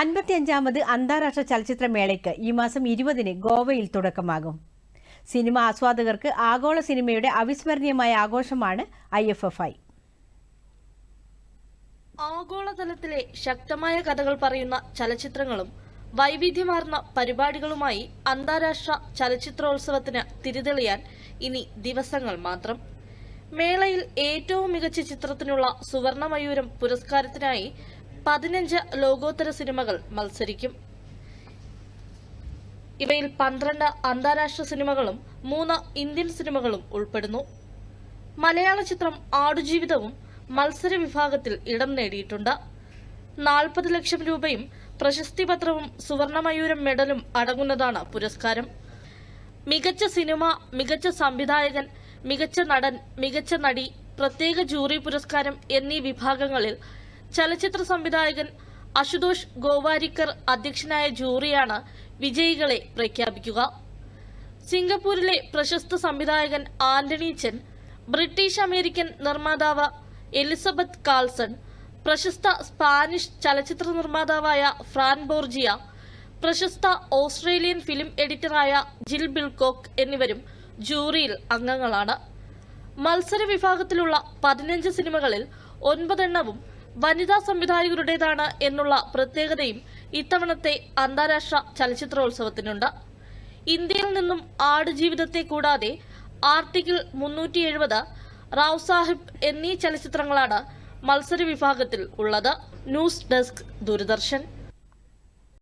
അൻപത്തിയഞ്ചാമത് അന്താരാഷ്ട്ര ചലച്ചിത്രമേളയ്ക്ക് ഈ മാസം ഇരുപതിന് ഗോവയിൽ തുടക്കമാകും. സിനിമ ആസ്വാദകർക്ക് ആഗോള സിനിമയുടെ അവിസ്മരണീയമായ ആഘോഷമാണ് ഐ എഫ് എഫ് ഐ. ആഗോളതലത്തിലെ ശക്തമായ കഥകൾ പറയുന്ന ചലച്ചിത്രങ്ങളും വൈവിധ്യമാർന്ന പരിപാടികളുമായി അന്താരാഷ്ട്ര ചലച്ചിത്രോത്സവത്തിന് തിരിതെളിയാൻ ഇനി ദിവസങ്ങൾ മാത്രം. മേളയിൽ ഏറ്റവും മികച്ച ചിത്രത്തിനുള്ള സുവർണമയൂരം പുരസ്കാരത്തിനായി പതിനഞ്ച് ലോകോത്തര സിനിമകൾ മത്സരിക്കും. ഇവയിൽ പന്ത്രണ്ട് അന്താരാഷ്ട്ര സിനിമകളും മൂന്ന് ഇന്ത്യൻ സിനിമകളും ഉൾപ്പെടുന്നു. മലയാള ചിത്രം ആടുജീവിതവും മത്സര വിഭാഗത്തിൽ ഇടം നേടിയിട്ടുണ്ട്. നാൽപ്പത് ലക്ഷം രൂപയും പ്രശസ്തി പത്രവും സുവർണമയൂരം മെഡലും അടങ്ങുന്നതാണ് പുരസ്കാരം. മികച്ച സിനിമ മികച്ച സംവിധായകൻ മികച്ച നടൻ മികച്ച നടി പ്രത്യേക ജൂറി പുരസ്കാരം എന്നീ വിഭാഗങ്ങളിൽ ചലച്ചിത്ര സംവിധായകൻ അശുതോഷ് ഗോവാരിക്കർ അധ്യക്ഷനായ ജൂറിയാണ് വിജയികളെ പ്രഖ്യാപിക്കുക. സിംഗപ്പൂരിലെ പ്രശസ്ത സംവിധായകൻ ആന്റണി ചെൻ ബ്രിട്ടീഷ് അമേരിക്കൻ നിർമ്മാതാവ് എലിസബത്ത് കാൾസൺ പ്രശസ്ത സ്പാനിഷ് ചലച്ചിത്ര നിർമ്മാതാവായ ഫ്രാൻ ബോർജിയ പ്രശസ്ത ഓസ്ട്രേലിയൻ ഫിലിം എഡിറ്ററായ ജിൽ ബിൽകോക്ക് എന്നിവരും ജൂറിയിൽ അംഗങ്ങളാണ്. മത്സര വിഭാഗത്തിലുള്ള പതിനഞ്ച് സിനിമകളിൽ ഒൻപതെണ്ണവും വനിതാ സംവിധായകരുടേതാണ് എന്നുള്ള പ്രത്യേകതയും ഇത്തവണത്തെ അന്താരാഷ്ട്ര ചലച്ചിത്രോത്സവത്തിനുണ്ട്. ഇന്ത്യയിൽ നിന്നും ആടുജീവിതത്തെ കൂടാതെ ആർട്ടിക്കിൾ മുന്നൂറ്റി എഴുപത് റാവ് സാഹിബ് എന്നീ ചലച്ചിത്രങ്ങളാണ് മത്സര വിഭാഗത്തിൽ ഉള്ളത്. News desk Doordarshan.